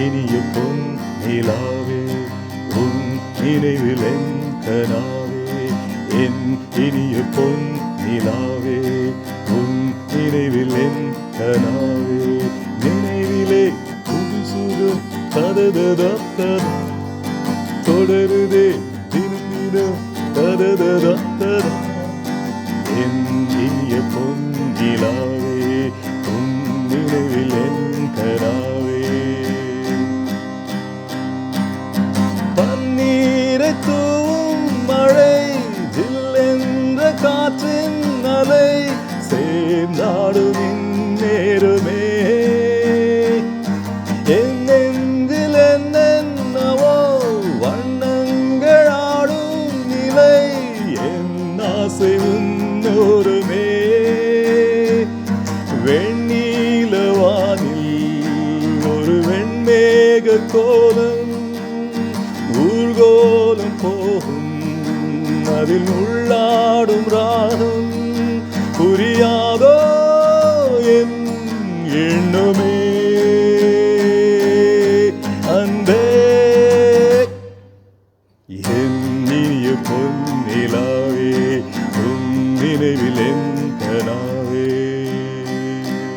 இனிய பொன் நிலாவே உன் நினைவில் என் கனாவே என் இனிய பொன் நிலாவே உன் நினைவில் என் கனாவே நினைவிலே புது சுகம் ததததத்தத தொடருதே தினம் தினம் ததததத்தத என் தூவும் மழை ஜில்லென்ற காற்றின் அலை சேர்ந்தாடும் இந்நேரமே என் என்னென்னவோ வண்ணங்கள் ஆடும் நிலை என் ஆசை உன்னோருமே வெண்ணீலவானில் ஒரு வெண்மேக கோலம் போலும் போகும். அதில் உள்ளாடும் ராகம் புரியாதோ என் எண்ணமே. அன்பே என் பொன்னிலாவே உன் நினைவில் எந்த